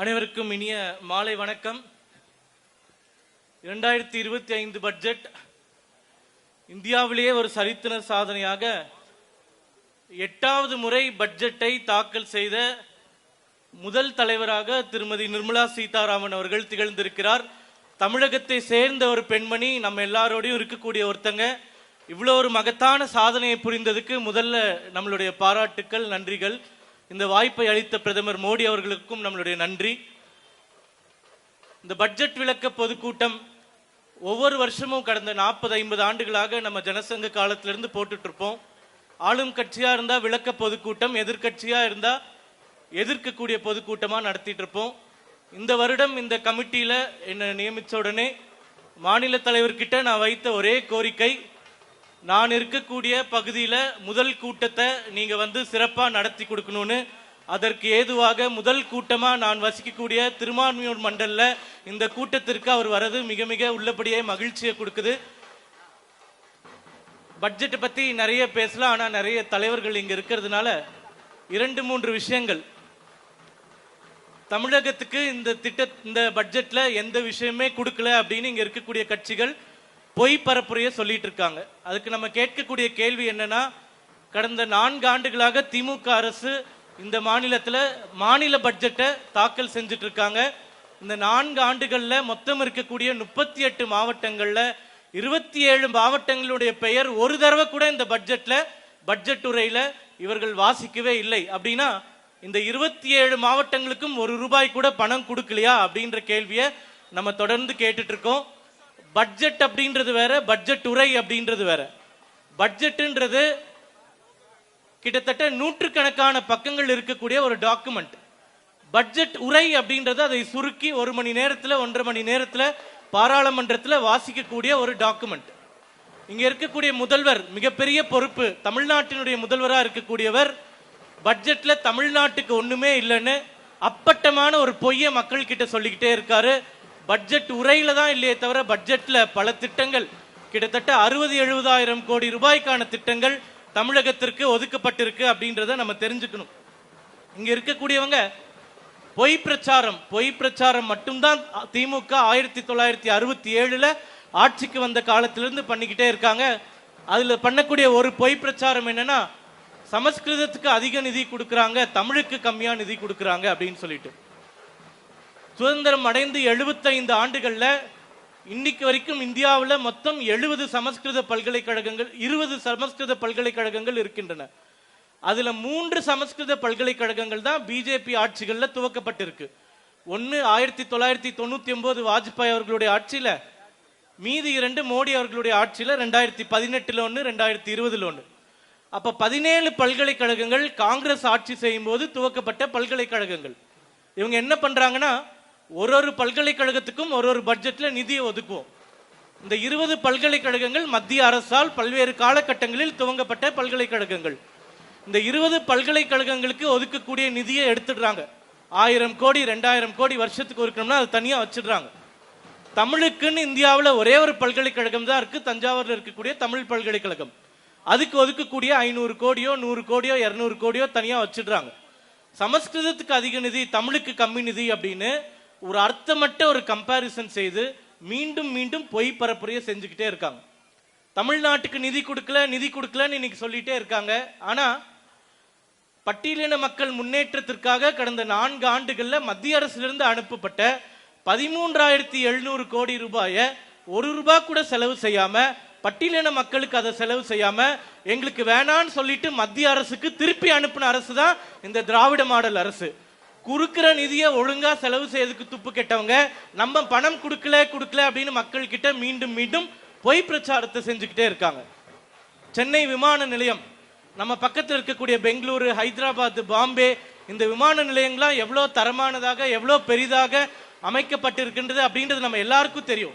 அனைவருக்கும் இனிய மாலை வணக்கம். இரண்டாயிரத்தி இருபத்தி ஐந்து பட்ஜெட் இந்தியாவிலேயே ஒரு சரித்திர சாதனையாக எட்டாவது முறை பட்ஜெட்டை தாக்கல் செய்த முதல் தலைவராக திருமதி நிர்மலா சீதாராமன் அவர்கள் திகழ்ந்திருக்கிறார். தமிழகத்தை சேர்ந்த ஒரு பெண்மணி நம்ம எல்லாரோடையும் இருக்கக்கூடிய ஒருத்தங்க. இவ்வளோ ஒரு மகத்தான சாதனையை புரிந்ததுக்கு முதல்ல நம்மளுடைய பாராட்டுக்கள் நன்றிகள். இந்த வாய்ப்பை அளித்த பிரதமர் மோடி அவர்களுக்கும் நம்மளுடைய நன்றி. இந்த பட்ஜெட் விளக்க பொதுக்கூட்டம் ஒவ்வொரு வருஷமும் கடந்த நாற்பது ஐம்பது ஆண்டுகளாக நம்ம ஜனசங்க காலத்திலிருந்து போட்டுட்டு இருப்போம் ஆளும் கட்சியா இருந்தா விளக்க பொதுக்கூட்டம் எதிர்க்கட்சியா இருந்தா எதிர்க்கக்கூடிய பொதுக்கூட்டமா நடத்திட்டு இருப்போம் இந்த வருடம் இந்த கமிட்டியில என்னை நியமிச்ச உடனே மாநில தலைவர்கிட்ட நான் வைத்த ஒரே கோரிக்கை நான் இருக்கக்கூடிய பகுதியில் முதல் கூட்டத்தை நீங்கள் வந்து சிறப்பாக நடத்தி கொடுக்கணும்னு அதற்கு ஏதுவாக முதல் கூட்டமாக நான் வசிக்கக்கூடிய திருமான்மியூர் மண்டலில் இந்த கூட்டத்திற்கு அவர் வரது மிக மிக உள்ளபடியே மகிழ்ச்சியை கொடுக்குது. பட்ஜெட்டை பற்றி நிறைய பேசலாம் ஆனால் நிறைய தலைவர்கள் இங்கே இருக்கிறதுனால இரண்டு மூன்று விஷயங்கள். தமிழகத்துக்கு இந்த திட்ட இந்த பட்ஜெட்டில் எந்த விஷயமே கொடுக்கல அப்படின்னு இங்கே இருக்கக்கூடிய கட்சிகள் பொய் பரப்புரைய சொல்லிட்டு இருக்காங்க. அதுக்கு நம்ம கேட்கக்கூடிய கேள்வி என்னன்னா கடந்த நான்கு ஆண்டுகளாக திமுக அரசு இந்த மாநிலத்தில் மாநில பட்ஜெட்டை தாக்கல் செஞ்சுட்டு இருக்காங்க. இந்த நான்கு ஆண்டுகளில் மொத்தம் இருக்கக்கூடிய முப்பத்தி எட்டு மாவட்டங்களில் இருபத்தி ஏழு மாவட்டங்களுடைய பெயர் ஒரு தடவை கூட இந்த பட்ஜெட்டில் பட்ஜெட் உரையில் இவர்கள் வாசிக்கவே இல்லை. அப்படின்னா இந்த இருபத்தி ஏழு மாவட்டங்களுக்கும் ஒரு ரூபாய் கூட பணம் கொடுக்கலையா அப்படின்ற கேள்வியை நம்ம தொடர்ந்து கேட்டுட்டு இருக்கோம். பட்ஜெட் அப்படின்றது வேற பட்ஜெட் உரை அப்படின்றது வேற. பட்ஜெட்டுன்றது கிட்டத்தட்ட நூற்றுக்கணக்கான பக்கங்கள் இருக்கக்கூடிய ஒரு டாக்குமெண்ட் பட்ஜெட் உரை அப்படின்றது அதை சுருக்கி ஒரு மணி நேரத்தில் ஒன்றரை மணி நேரத்தில் பாராளுமன்றத்தில் வாசிக்கக்கூடிய ஒரு டாக்குமெண்ட் இங்கே இருக்கக்கூடிய முதல்வர் மிகப்பெரிய பொறுப்பு தமிழ்நாட்டினுடைய முதல்வராக இருக்கக்கூடியவர் பட்ஜெட்டில் தமிழ்நாட்டுக்கு ஒன்றுமே இல்லைன்னு அப்பட்டமான ஒரு பொய்யை மக்கள் கிட்ட சொல்லிக்கிட்டே இருக்காரு. பட்ஜெட் உரையில தான் இல்லையே தவிர பட்ஜெட்ல பல திட்டங்கள் கிட்டத்தட்ட அறுபது எழுபதாயிரம் கோடி ரூபாய்க்கான திட்டங்கள் தமிழகத்திற்கு ஒதுக்கப்பட்டிருக்கு அப்படின்றத நம்ம தெரிஞ்சுக்கணும். இங்க இருக்கக்கூடியவங்க பொய் பிரச்சாரம் பொய் பிரச்சாரம் மட்டும்தான் திமுக ஆயிரத்தி தொள்ளாயிரத்தி அறுபத்தி ஏழுல ஆட்சிக்கு வந்த காலத்திலிருந்து பண்ணிக்கிட்டே இருக்காங்க. அதுல பண்ணக்கூடிய ஒரு பொய் பிரச்சாரம் என்னன்னா சமஸ்கிருதத்துக்கு அதிக நிதி கொடுக்கறாங்க தமிழுக்கு கம்மியா நிதி கொடுக்கறாங்க அப்படின்னு சொல்லிட்டு. சுதந்திரம் அடைந்து எழுபத்தைந்து ஆண்டுகளில் இன்னைக்கு வரைக்கும் இந்தியாவில் மொத்தம் எழுபது சமஸ்கிருத பல்கலைக்கழகங்கள் இருபது சமஸ்கிருத பல்கலைக்கழகங்கள் இருக்கின்றன. அதில் மூன்று சமஸ்கிருத பல்கலைக்கழகங்கள் தான் பிஜேபி ஆட்சிகளில் துவக்கப்பட்டிருக்கு. ஒன்று ஆயிரத்தி தொள்ளாயிரத்தி தொண்ணூற்றி ஒம்பது வாஜ்பாய் அவர்களுடைய ஆட்சியில் மீதி இரண்டு மோடி அவர்களுடைய ஆட்சியில் ரெண்டாயிரத்தி பதினெட்டில் ஒன்று ரெண்டாயிரத்தி இருபதில் ஒன்று அப்போ பதினேழு பல்கலைக்கழகங்கள் காங்கிரஸ் ஆட்சி செய்யும் போது துவக்கப்பட்ட பல்கலைக்கழகங்கள். இவங்க என்ன பண்ணுறாங்கன்னா ஒரு ஒரு பல்கலைக்கழகத்துக்கும் ஒரு ஒரு பட்ஜெட்ல நிதியை ஒதுக்குவோம். இந்த இருபது பல்கலைக்கழகங்கள் மத்திய அரசால் பல்வேறு காலகட்டங்களில் துவங்கப்பட்ட பல்கலைக்கழகங்கள். இந்த இருபது பல்கலைக்கழகங்களுக்கு ஒதுக்கக்கூடிய நிதியை எடுத்துடுறாங்க. ஆயிரம் கோடி ரெண்டாயிரம் கோடி வருஷத்துக்கு ஒதுக்கணும்னா அது தனியாக வச்சிடுறாங்க. தமிழுக்குன்னு இந்தியாவில் ஒரே ஒரு பல்கலைக்கழகம் தான் இருக்கு. தஞ்சாவூரில் இருக்கக்கூடிய தமிழ் பல்கலைக்கழகம். அதுக்கு ஒதுக்கக்கூடிய ஐநூறு கோடியோ நூறு கோடியோ இரநூறு கோடியோ தனியாக வச்சிடுறாங்க. சமஸ்கிருதத்துக்கு அதிக நிதி தமிழுக்கு கம்மி நிதி அப்படின்னு ஒரு அர்த்தமற்ற ஒரு கம்பாரிசன் செய்து மீண்டும் மீண்டும் பொய் பரப்புரையை செஞ்சுக்கிட்டே இருக்காங்க. தமிழ்நாட்டுக்கு நிதி கொடுக்கல நிதி கொடுக்கலன்னு இன்னைக்கு சொல்லிட்டே இருக்காங்க. ஆனா பட்டியலின மக்கள் முன்னேற்றத்திற்காக கடந்த நான்கு ஆண்டுகள்ல மத்திய அரசிலிருந்து அனுப்பப்பட்ட பதிமூன்றாயிரத்தி எழுநூறு கோடி ரூபாயை ஒரு ரூபாய் கூட செலவு செய்யாம பட்டியலின மக்களுக்கு அதை செலவு செய்யாம எங்களுக்கு வேணான்னு சொல்லிட்டு மத்திய அரசுக்கு திருப்பி அனுப்பின அரசு தான் இந்த திராவிட மாடல் அரசு. குறுக்கிற நிதியை ஒழுங்கா செலவு செய்யறதுக்கு துப்பு கெட்டவங்க நம்ம பணம் கொடுக்கல கொடுக்கல அப்படின்னு மக்கள் கிட்ட மீண்டும் மீண்டும் பொய் பிரச்சாரத்தை செஞ்சுக்கிட்டே இருக்காங்க. சென்னை விமான நிலையம் நம்ம பக்கத்தில் இருக்கக்கூடிய பெங்களூரு ஹைதராபாத் பாம்பே இந்த விமான நிலையங்கள்லாம் எவ்வளோ தரமானதாக எவ்வளோ பெரிதாக அமைக்கப்பட்டிருக்கின்றது அப்படின்றது நம்ம எல்லாருக்கும் தெரியும்.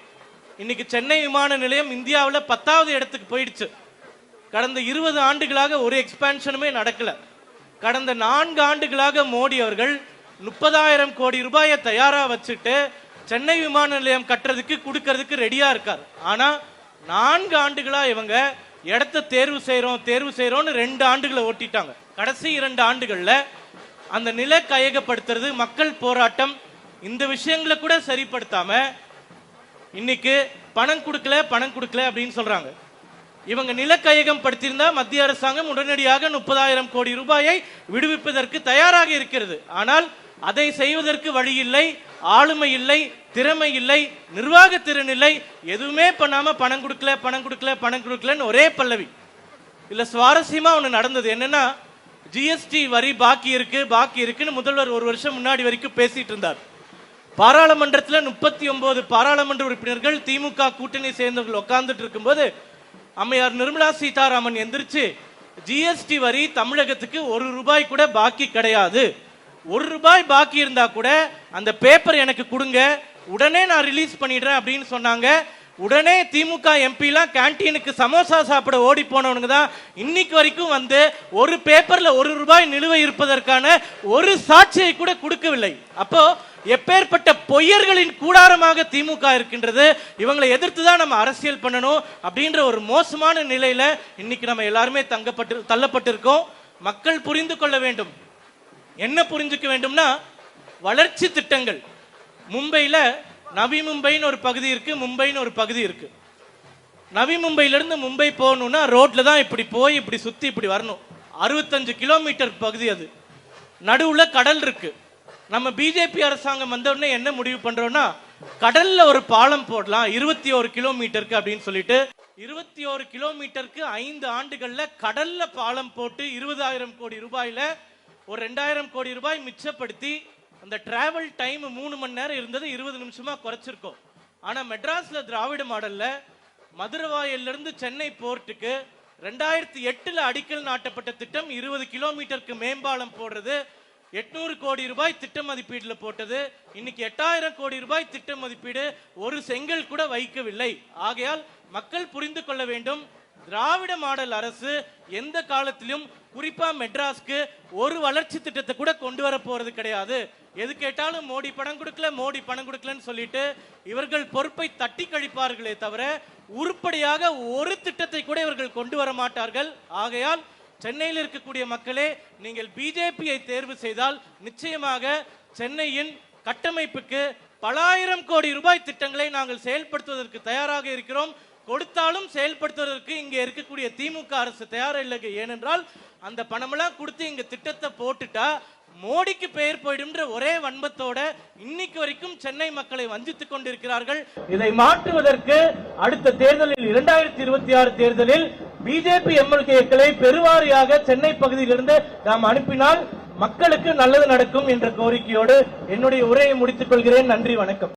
இன்னைக்கு சென்னை விமான நிலையம் இந்தியாவில் பத்தாவது இடத்துக்கு போயிடுச்சு. கடந்த இருபது ஆண்டுகளாக ஒரு எக்ஸ்பேன்ஷனுமே நடக்கலை. கடந்த நான்கு ஆண்டுகளாக மோடி அவர்கள் முப்பதாயிரம் கோடி ரூபாயை தயாரா வச்சுட்டு சென்னை விமான நிலையம் கட்டுறதுக்கு கொடுக்கறதுக்கு ரெடியா இருக்கார். ஆனா நான்கு ஆண்டுகளா இவங்க இடத்த தேர்வு செய்கிறோம் தேர்வு செய்கிறோம்னு ரெண்டு ஆண்டுகளை ஓட்டிட்டாங்க. கடைசி இரண்டு ஆண்டுகள்ல அந்த நில கையகப்படுத்துறது மக்கள் போராட்டம் இந்த விஷயங்களை கூட சரிப்படுத்தாம இன்னைக்கு பணம் கொடுக்கல பணம் கொடுக்கல அப்படின்னு சொல்றாங்க. இவங்க நிலக்கையகம் படுத்தியிருந்தா மத்திய அரசாங்கம் உடனடியாக முப்பதாயிரம் கோடி ரூபாயை விடுவிப்பதற்கு தயாராக இருக்கிறது. ஆனால் அதை செய்வதற்கு வழி இல்லை ஆளுமை இல்லை திறமை இல்லை நிர்வாக திறன் இல்லை எதுவுமே பண்ணாம பணம் கொடுக்கல பணம் கொடுக்கல பணம் கொடுக்கலன்னு ஒரே பல்லவி. இல்ல சுவாரஸ்யமா ஒண்ணு நடந்தது. என்னன்னா ஜிஎஸ்டி வரி பாக்கி இருக்கு பாக்கி இருக்குன்னு முதல்வர் ஒரு வருஷம் முன்னாடி வரைக்கும் பேசிட்டு இருந்தார். பாராளுமன்றத்தில் முப்பத்தி ஒன்பது பாராளுமன்ற உறுப்பினர்கள் திமுக கூட்டணி சேர்ந்தவர்கள் உட்கார்ந்துட்டு இருக்கும்போது அம்மையார் நிர்மலா சீதாராமன் எந்திரிச்சு ஜிஎஸ்டி வரி தமிழகத்துக்கு ஒரு ரூபாய் கூட பாக்கி கிடையாது. ஒரு ரூபாய் பாக்கி இருந்தா கூட அந்த பேப்பர் எனக்கு கொடுங்க. உடனே நான் ரிலீஸ் பண்ணிடுறேன் அப்படின்னு சொன்னாங்க. உடனே திமுக எம்பிலாம் கேன்டீனுக்கு சமோசா சாப்பிட ஓடி போனவனுங்க தான் இன்னைக்கு வரைக்கும் வந்து ஒரு பேப்பர்ல ஒரு ரூபாய் நிலுவை இருப்பதற்கான ஒரு சாட்சியை கூட கொடுக்கவில்லை. அப்போ எப்பேற்பட்ட பொய்யர்களின் கூடாரமாக திமுக இருக்கின்றது இவங்களை எதிர்த்து தான் நம்ம அரசியல் பண்ணணும் அப்படின்ற ஒரு மோசமான நிலையில இன்னைக்கு நம்ம எல்லாருமே தங்கப்பட்டு தள்ளப்பட்டிருக்கோம். மக்கள் புரிந்து கொள்ள வேண்டும். என்ன புரிஞ்சுக்க வேண்டும்னா வளர்ச்சி திட்டங்கள். மும்பையில் நவி மும்பைன்னு ஒரு பகுதி இருக்கு மும்பைன்னு ஒரு பகுதி இருக்கு. நவி மும்பையிலேருந்து மும்பை போகணும்னா ரோட்ல தான் இப்படி போய் இப்படி சுத்தி இப்படி வரணும். அறுபத்தஞ்சு கிலோமீட்டர் பகுதி அது. நடுவுல கடல் இருக்கு. நம்ம பிஜேபி அரசாங்கம் வந்த உடனே என்ன முடிவு பண்றோம்னா கடல்ல ஒரு பாலம் போடலாம் இருபத்தி ஒரு கிலோமீட்டருக்கு அப்படின்னு சொல்லிட்டு. இருபத்தி ஒரு கிலோமீட்டருக்கு ஐந்து ஆண்டுகள்ல கடல்ல பாலம் போட்டு இருபதாயிரம் கோடி ரூபாயில ஒரு ரெண்டாயிரம் கோடி ரூபாய் மிச்சப்படுத்தி அந்த டிராவல் டைம் மூணு மணி நேரம் இருந்தது இருபது நிமிஷமா குறைச்சிருக்கோம். ஆனா மெட்ராஸ்ல திராவிட மாடல்ல மதுரவாயிலிருந்து சென்னை போர்ட்டுக்கு ரெண்டாயிரத்தி எட்டுல அடிக்கல் நாட்டப்பட்ட திட்டம் இருபது கிலோமீட்டருக்கு மேம்பாலம் போடுறது எட்நூறு கோடி ரூபாய் திட்ட மதிப்பீடுல போட்டது இன்னைக்கு எட்டாயிரம் கோடி ரூபாய் திட்ட மதிப்பீடு ஒரு செங்கல் கூட வைக்கவில்லை. ஆகையால் மக்கள் புரிந்து கொள்ள வேண்டும் திராவிட மாடல் அரசு எந்த காலத்திலும் குறிப்பா மெட்ராஸ்க்கு ஒரு வளர்ச்சி திட்டத்தை கூட கொண்டு வர போறது கிடையாது. எது கேட்டாலும் மோடி பணம் கொடுக்கல மோடி பணம் கொடுக்கலன்னு சொல்லிட்டு இவர்கள் பொறுப்பை தட்டி கழிப்பார்களே தவிர உருப்படியாக ஒரு திட்டத்தை கூட இவர்கள் கொண்டு வர மாட்டார்கள். ஆகையால் சென்னையில் இருக்கக்கூடிய மக்களே நீங்கள் பிஜேபியை தேர்வு செய்தால் நிச்சயமாக சென்னையின் கட்டமைப்புக்கு பல ஆயிரம் கோடி ரூபாய் திட்டங்களை நாங்கள் செயல்படுத்துவதற்கு தயாராக இருக்கிறோம். கொடுத்தாலும் செயல்படுத்துவதற்கு இங்க இருக்கக்கூடிய திமுக அரசு தயாரா இல்லை ஏனென்றால் அந்த பணமெல்லாம் கொடுத்து இங்க திட்டத்தை போட்டுட்டா மோடிக்கு பெயர் போயிடும்ன்ற ஒரே வன்மத்தோட இன்னைக்கு வரைக்கும் சென்னை மக்களை வஞ்சித்துக் கொண்டிருக்கிறார்கள். இதை மாற்றுவதற்கு அடுத்த தேர்தலில் இரண்டாயிரத்தி இருபத்தி ஆறு தேர்தலில் பிஜேபி எம்எல்ஏக்களை பெருவாரியாக சென்னை பகுதியிலிருந்து நாம் அனுப்பினால் மக்களுக்கு நல்லது நடக்கும் என்ற கோரிக்கையோடு என்னுடைய உரையை முடித்துக் கொள்கிறேன். நன்றி வணக்கம்.